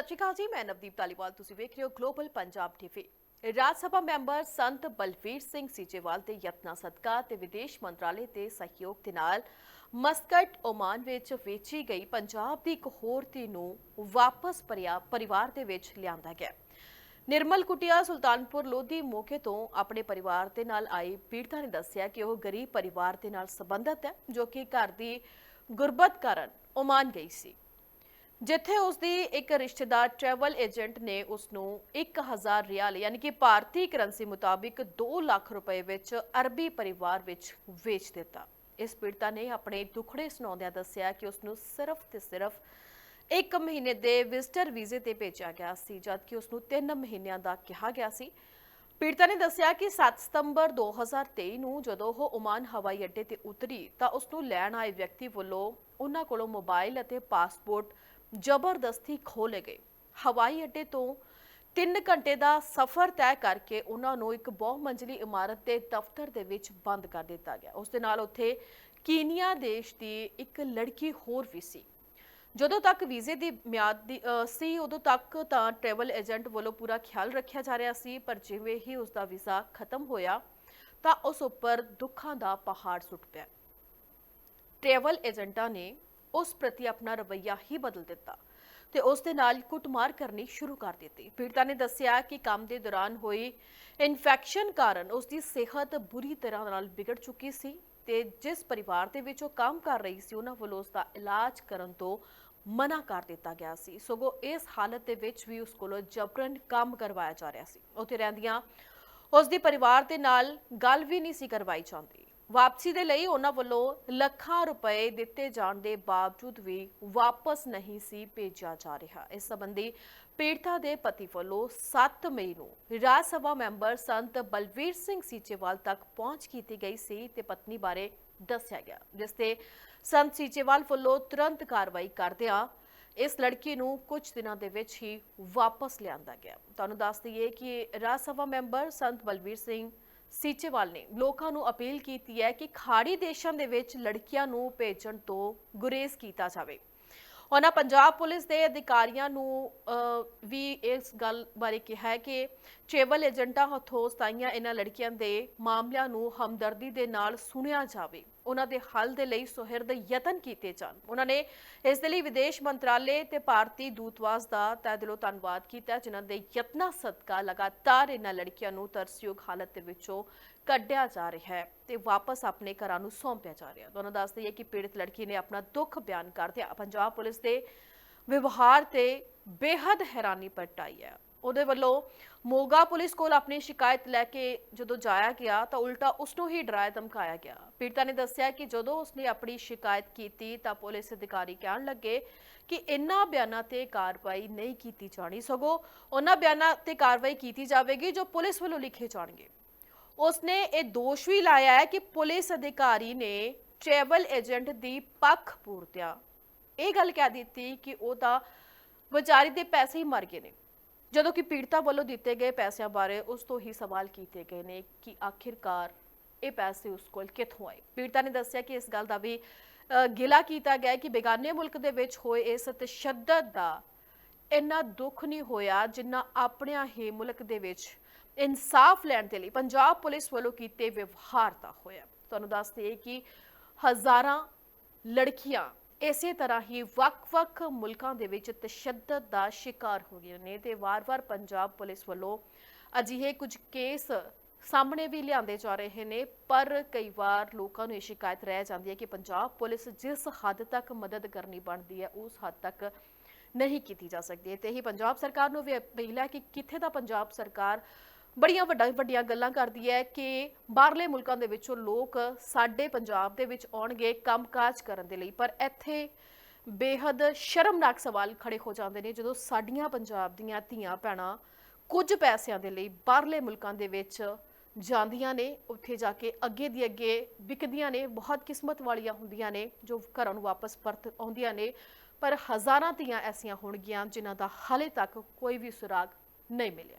ਸਤਿ ਸ਼੍ਰੀ ਅਕਾਲ ਜੀ, ਮੈਂ ਨਵਦੀਪ ਤਾਲੀਵਾਲ ਤੁਸੀਂ ਵੇਖ ਰਹੇ ਹੋ global Punjab TV Rajya Sabha member Sant Balbir Singh Seechewal ਦੇ ਯਤਨਾਂ ਸਦਕਾ ਤੇ ਵਿਦੇਸ਼ ਮੰਤਰਾਲੇ ਦੇ ਸਹਿਯੋਗ ਦੇ ਨਾਲ ਮਸਕਟ, ਓਮਾਨ ਵਿੱਚ ਵੇਚੀ ਗਈ ਪੰਜਾਬ ਦੀ ਇੱਕ ਹੋਰ ਧੀ ਨੂੰ ਵਾਪਸ ਪਰਿਵਾਰ ਦੇ ਵਿੱਚ ਲਿਆਂਦਾ ਗਿਆ। ਨਿਰਮਲ ਕੁਟਿਆ ਸੁਲਤਾਨਪੁਰ ਲੋਧੀ ਮੌਕੇ ਤੋਂ ਆਪਣੇ ਪਰਿਵਾਰ ਦੇ ਨਾਲ ਆਈ ਪੀੜਤਾ ਨੇ ਦੱਸਿਆ ਕਿ ਉਹ ਗਰੀਬ ਪਰਿਵਾਰ ਦੇ ਨਾਲ ਸੰਬੰਧਿਤ ਹੈ, ਜੋ ਕਿ ਘਰ ਦੀ ਗੁਰਬਤ ਕਾਰਨ ਓਮਾਨ ਗਈ ਸੀ। ਜਿੱਥੇ ਉਸ ਦੀ ਇੱਕ ਰਿਸ਼ਤੇਦਾਰ ਟਰੈਵਲ ਏਜੰਟ ਨੇ ਉਸ ਨੂੰ 1000 ਰਿਆਲ, ਯਾਨੀ ਕਿ ਭਾਰਤੀ ਕਰੰਸੀ ਮੁਤਾਬਿਕ 2 ਲੱਖ ਰੁਪਏ ਵਿੱਚ ਅਰਬੀ ਪਰਿਵਾਰ ਵਿੱਚ ਵੇਚ ਦਿੱਤਾ। ਇਸ ਪੀੜਤਾ ਨੇ ਆਪਣੇ ਦੁਖੜੇ ਸੁਣਾਉਂਦਿਆਂ ਦੱਸਿਆ ਕਿ ਉਸ ਨੂੰ ਸਿਰਫ ਤੇ ਸਿਰਫ ਇੱਕ ਮਹੀਨੇ ਦੇ ਵਿਜ਼ਟਰ ਵੀਜ਼ੇ ਤੇ ਭੇਜਿਆ ਗਿਆ ਸੀ, ਜਦਕਿ ਉਸ ਨੂੰ 3 ਮਹੀਨਿਆਂ ਦਾ ਕਿਹਾ ਗਿਆ ਸੀ। ਪੀੜਤਾ ਨੇ ਦੱਸਿਆ ਕਿ 7 ਸਤੰਬਰ 2023 ਨੂੰ ਜਦੋਂ ਉਹ ਓਮਾਨ ਹਵਾਈ ਅੱਡੇ ਤੇ ਉਤਰੀ, ਤਾਂ ਉਸ ਨੂੰ ਲੈਣ ਆਏ ਵਿਅਕਤੀ ਵੱਲੋਂ ਉਹਨਾਂ ਕੋਲੋਂ ਮੋਬਾਈਲ ਅਤੇ ਪਾਸਪੋਰਟ ਜ਼ਬਰਦਸਤੀ ਖੋਹ ਲਏ ਗਏ। ਹਵਾਈ ਅੱਡੇ ਤੋਂ 3 ਘੰਟੇ ਦਾ ਸਫ਼ਰ ਤੈਅ ਕਰਕੇ ਉਹਨਾਂ ਨੂੰ ਇੱਕ ਬਹੁਮੰਜਲੀ ਇਮਾਰਤ ਦੇ ਦਫ਼ਤਰ ਦੇ ਵਿੱਚ ਬੰਦ ਕਰ ਦਿੱਤਾ ਗਿਆ। ਉਸ ਦੇ ਨਾਲ ਉੱਥੇ ਕੀਨੀਆ ਦੇਸ਼ ਦੀ ਇੱਕ ਲੜਕੀ ਹੋਰ ਵੀ ਸੀ। ਜਦੋਂ ਤੱਕ ਵੀਜ਼ੇ ਦੀ ਮਿਆਦ ਦੀ ਸੀ, ਉਦੋਂ ਤੱਕ ਤਾਂ ਟਰੈਵਲ ਏਜੰਟ ਵੱਲੋਂ ਪੂਰਾ ਖਿਆਲ ਰੱਖਿਆ ਜਾ ਰਿਹਾ ਸੀ, ਪਰ ਜਿਵੇਂ ਹੀ ਉਸ ਦਾ ਵੀਜ਼ਾ ਖਤਮ ਹੋਇਆ, ਤਾਂ ਉਸ ਉੱਪਰ ਦੁੱਖਾਂ ਦਾ ਪਹਾੜ ਸੁੱਟ ਪਿਆ। ਟਰੈਵਲ ਏਜੰਟਾਂ ਨੇ ਉਸ ਪ੍ਰਤੀ ਆਪਣਾ ਰਵੱਈਆ ਹੀ ਬਦਲ ਦਿੱਤਾ ਤੇ ਉਸ ਦੇ ਨਾਲ ਕੁੱਟਮਾਰ ਕਰਨੀ ਸ਼ੁਰੂ ਕਰ ਦਿੱਤੀ। ਪੀੜਤਾ ਨੇ ਦੱਸਿਆ ਕਿ ਕੰਮ ਦੇ ਦੌਰਾਨ ਹੋਈ ਇਨਫੈਕਸ਼ਨ ਕਾਰਨ ਉਸ ਦੀ ਸਿਹਤ ਬੁਰੀ ਤਰ੍ਹਾਂ ਨਾਲ ਵਿਗੜ ਚੁੱਕੀ ਸੀ ਤੇ ਜਿਸ ਪਰਿਵਾਰ ਦੇ ਵਿੱਚ ਉਹ ਕੰਮ ਕਰ ਰਹੀ ਸੀ, ਉਹਨਾਂ ਵੱਲੋਂ ਉਸ ਦਾ ਇਲਾਜ ਕਰਨ ਤੋਂ ਮਨਾ ਕਰ ਦਿੱਤਾ ਗਿਆ ਸੀ। ਸਗੋਂ ਇਸ ਹਾਲਤ ਦੇ ਵਿੱਚ ਵੀ ਉਸ ਕੋਲੋਂ ਜਬਰਨ ਕੰਮ ਕਰਵਾਇਆ ਜਾ ਰਿਹਾ ਸੀ। ਉੱਥੇ ਰਹਿੰਦੀਆਂ ਉਸ ਦੀ ਪਰਿਵਾਰ ਦੇ ਨਾਲ ਗੱਲ ਵੀ ਨਹੀਂ ਸੀ ਕਰਵਾਈ ਜਾਂਦੀ। ਵਾਪਸੀ ਦੇ ਲਈ ਉਹਨਾਂ ਵੱਲੋਂ ਲੱਖਾਂ ਰੁਪਏ ਦਿੱਤੇ ਜਾਣ ਦੇ ਬਾਵਜੂਦ ਵੀ ਵਾਪਸ ਨਹੀਂ ਸੀ ਭੇਜਿਆ ਜਾ ਰਿਹਾ। ਇਸ ਸੰਬੰਧੀ ਪੀੜਤਾ ਦੇ ਪਤੀ ਵੱਲੋਂ 7 ਮਈ ਨੂੰ ਰਾਜ ਸਭਾ ਮੈਂਬਰ ਸੰਤ ਬਲਵੀਰ ਸਿੰਘ ਸੀਚੇਵਾਲ ਤੱਕ ਪਹੁੰਚ ਕੀਤੀ ਗਈ ਸੀ ਤੇ ਪਤਨੀ ਬਾਰੇ ਦੱਸਿਆ ਗਿਆ, ਜਿਸ ਤੇ ਸੰਤ ਸੀਚੇਵਾਲ ਵੱਲੋਂ ਤੁਰੰਤ ਕਾਰਵਾਈ ਕਰਦਿਆਂ ਇਸ ਲੜਕੀ ਨੂੰ ਕੁਝ ਦਿਨਾਂ ਦੇ ਵਿੱਚ ਹੀ ਵਾਪਸ ਲਿਆਂਦਾ ਗਿਆ। ਤੁਹਾਨੂੰ ਦੱਸ ਦਈਏ ਕਿ ਰਾਜ ਸਭਾ ਮੈਂਬਰ ਸੰਤ ਬਲਵੀਰ ਸਿੰਘ ਸੀਚੇਵਾਲ ਨੇ ਲੋਕਾਂ ਨੂੰ ਅਪੀਲ ਕੀਤੀ ਹੈ ਕਿ ਖਾੜੀ ਦੇਸ਼ਾਂ ਦੇ ਵਿੱਚ ਲੜਕੀਆਂ ਨੂੰ ਭੇਜਣ ਤੋਂ ਗੁਰੇਜ਼ ਕੀਤਾ ਜਾਵੇ। ਉਹਨਾਂ ਪੰਜਾਬ ਪੁਲਿਸ ਦੇ ਅਧਿਕਾਰੀਆਂ ਨੂੰ ਅਹ, ਵੀ ਇਸ ਗੱਲ ਬਾਰੇ ਕਿਹਾ ਹੈ ਕਿ ਟ੍ਰੈਵਲ ਏਜੰਟਾਂ ਹੱਥੋਂ ਸਤਾਈਆਂ ਇਹਨਾਂ ਲੜਕੀਆਂ ਦੇ ਮਾਮਲਿਆਂ ਨੂੰ ਹਮਦਰਦੀ ਦੇ ਨਾਲ ਸੁਣਿਆ ਜਾਵੇ। ਉਹਨਾਂ ਦੇ ਹੱਲ ਦੇ ਲਈ ਸੁਹਿਰਦ ਯਤਨ ਕੀਤੇ ਜਾਣ। ਉਹਨਾਂ ਨੇ ਇਸ ਦੇ ਲਈ ਵਿਦੇਸ਼ ਮੰਤਰਾਲੇ ਤੇ ਭਾਰਤੀ ਦੂਤਵਾਸ ਦਾ ਤਹਿ ਦਿਲੋਂ ਧੰਨਵਾਦ ਕੀਤਾ, ਜਿਨ੍ਹਾਂ ਦੇ ਯਤਨਾਂ ਸਦਕਾ ਲਗਾਤਾਰ ਇਹਨਾਂ ਲੜਕੀਆਂ ਨੂੰ ਤਰਸਯੋਗ ਹਾਲਤ ਦੇ ਵਿੱਚੋਂ ਕੱਢਿਆ ਜਾ ਰਿਹਾ ਹੈ ਤੇ ਵਾਪਸ ਆਪਣੇ ਘਰਾਂ ਨੂੰ ਸੌਂਪਿਆ ਜਾ ਰਿਹਾ ਤੁਹਾਨੂੰ ਦੱਸ ਦਈਏ ਕਿ ਪੀੜਤ ਲੜਕੀ ਨੇ ਆਪਣਾ ਦੁੱਖ ਬਿਆਨ ਕਰਦਿਆਂ ਪੰਜਾਬ ਪੁਲਿਸ ਦੇ ਵਿਵਹਾਰ ਤੇ ਬੇਹੱਦ ਹੈਰਾਨੀ ਪ੍ਰਗਟਾਈ ਹੈ। ਉਹਦੇ ਵੱਲੋਂ ਮੋਗਾ ਪੁਲਿਸ ਕੋਲ ਆਪਣੀ ਸ਼ਿਕਾਇਤ ਲੈ ਕੇ ਜਦੋਂ ਜਾਇਆ ਗਿਆ ਤਾਂ ਉਲਟਾ ਉਸ ਨੂੰ ਹੀ ਡਰਾਇਆ, ਧਮਕਾਇਆ ਗਿਆ। ਪੀੜਤਾ ਨੇ ਦੱਸਿਆ ਕਿ ਜਦੋਂ ਉਸਨੇ ਆਪਣੀ ਸ਼ਿਕਾਇਤ ਕੀਤੀ ਤਾਂ ਪੁਲਿਸ ਅਧਿਕਾਰੀ ਕਹਿਣ ਲੱਗੇ ਕਿ ਇਨ੍ਹਾਂ ਬਿਆਨਾਂ ਤੇ ਕਾਰਵਾਈ ਨਹੀਂ ਕੀਤੀ ਜਾਣੀ, ਸਗੋਂ ਉਹਨਾਂ ਬਿਆਨਾਂ ਤੇ ਕਾਰਵਾਈ ਕੀਤੀ ਜਾਵੇਗੀ ਜੋ ਪੁਲਿਸ ਵੱਲੋਂ ਲਿਖੇ ਜਾਣਗੇ। ਉਸਨੇ ਇਹ ਦੋਸ਼ ਵੀ ਲਾਇਆ ਹੈ ਕਿ ਪੁਲਿਸ ਅਧਿਕਾਰੀ ਨੇ ਟਰੈਵਲ ਏਜੰਟ ਦੀ ਪੱਖ ਪੂਰਤਿਆ ਇਹ ਗੱਲ ਕਹਿ ਦਿੱਤੀ ਕਿ ਉਹ ਤਾਂ ਵਿਚਾਰੀ ਦੇ ਪੈਸੇ ਹੀ ਮਰ ਗਏ ਨੇ। ਜਦੋਂ ਕਿ ਪੀੜਤਾ ਵੱਲੋਂ ਦਿੱਤੇ ਗਏ ਪੈਸਿਆਂ ਬਾਰੇ ਉਸ ਤੋਂ ਹੀ ਸਵਾਲ ਕੀਤੇ ਗਏ ਨੇ ਕਿ ਆਖਿਰਕਾਰ ਇਹ ਪੈਸੇ ਉਸ ਕੋਲ ਕਿੱਥੋਂ ਆਏ? ਪੀੜਤਾ ਨੇ ਦੱਸਿਆ ਕਿ ਇਸ ਗੱਲ ਦਾ ਵੀ ਗਿਲਾ ਕੀਤਾ ਗਿਆ ਕਿ ਬੇਗਾਨੇ ਮੁਲਕ ਦੇ ਵਿੱਚ ਹੋਏ ਇਸ ਤਸ਼ੱਦਦ ਦਾ ਇੰਨਾ ਦੁੱਖ ਨਹੀਂ ਹੋਇਆ ਜਿੰਨਾ ਆਪਣਿਆਂ ਹੀ ਮੁਲਕ ਦੇ ਵਿੱਚ ਇਨਸਾਫ ਲੈਣ ਦੇ ਲਈ ਪੰਜਾਬ ਪੁਲਿਸ ਵੱਲੋਂ ਕੀਤੇ ਵਿਵਹਾਰ ਦਾ ਹੋਇਆ। ਤੁਹਾਨੂੰ ਦੱਸ ਦਈਏ ਕਿ ਹਜ਼ਾਰਾਂ ਲੜਕੀਆਂ ਇਸੇ ਤਰ੍ਹਾਂ ਹੀ ਵੱਖ-ਵੱਖ ਮੁਲਕਾਂ ਦੇ ਵਿੱਚ ਤਸ਼ੱਦਦ ਦਾ ਸ਼ਿਕਾਰ ਹੋ ਗਈਆਂ ਨੇ ਤੇ ਵਾਰ-ਵਾਰ ਪੰਜਾਬ ਪੁਲਿਸ ਵੱਲੋਂ ਅਜਿਹੇ ਕੁਝ ਕੇਸ ਸਾਹਮਣੇ ਵੀ ਲਿਆਂਦੇ ਜਾ ਰਹੇ ਨੇ, ਪਰ ਕਈ ਵਾਰ ਲੋਕਾਂ ਨੂੰ ਇਹ ਸ਼ਿਕਾਇਤ ਰਹਿ ਜਾਂਦੀ ਹੈ ਕਿ ਪੰਜਾਬ ਪੁਲਿਸ ਜਿਸ ਹੱਦ ਤੱਕ ਮਦਦ ਕਰਨੀ ਬਣਦੀ ਹੈ, ਉਸ ਹੱਦ ਤੱਕ ਨਹੀਂ ਕੀਤੀ ਜਾ ਸਕਦੀ। ਹੈ ਤੇ ਹੀ ਪੰਜਾਬ ਸਰਕਾਰ ਨੂੰ ਵੀ ਅਪੀਲ ਹੈ ਕਿ ਕਿੱਥੇ ਦਾ ਪੰਜਾਬ ਸਰਕਾਰ ਬੜੀਆਂ ਵੱਡਾ ਵੱਡੀਆਂ ਗੱਲਾਂ ਕਰਦੀ ਹੈ ਕਿ ਬਾਹਰਲੇ ਮੁਲਕਾਂ ਦੇ ਵਿੱਚੋਂ ਲੋਕ ਸਾਡੇ ਪੰਜਾਬ ਦੇ ਵਿੱਚ ਆਉਣਗੇ ਕੰਮਕਾਜ ਕਰਨ ਦੇ ਲਈ। ਪਰ ਇੱਥੇ ਬੇਹੱਦ ਸ਼ਰਮਨਾਕ ਸਵਾਲ ਖੜੇ ਹੋ ਜਾਂਦੇ ਨੇ ਜਦੋਂ ਸਾਡੀਆਂ ਪੰਜਾਬ ਦੀਆਂ ਧੀਆਂ ਭੈਣਾਂ ਕੁਝ ਪੈਸਿਆਂ ਦੇ ਲਈ ਬਾਹਰਲੇ ਮੁਲਕਾਂ ਦੇ ਵਿੱਚ ਜਾਂਦੀਆਂ ਨੇ, ਉੱਥੇ ਜਾ ਕੇ ਅੱਗੇ ਦੀ ਅੱਗੇ ਵਿਕਦੀਆਂ ਨੇ, ਬਹੁਤ ਕਿਸਮਤ ਵਾਲੀਆਂ ਹੁੰਦੀਆਂ ਨੇ ਜੋ ਘਰਾਂ ਨੂੰ ਵਾਪਸ ਪਰਤ ਆਉਂਦੀਆਂ ਨੇ। ਪਰ ਹਜ਼ਾਰਾਂ ਧੀਆਂ ਐਸੀਆਂ ਹੋਣਗੀਆਂ ਜਿਨ੍ਹਾਂ ਦਾ ਹਾਲੇ ਤੱਕ ਕੋਈ ਵੀ ਸੁਰਾਗ ਨਹੀਂ ਮਿਲਿਆ।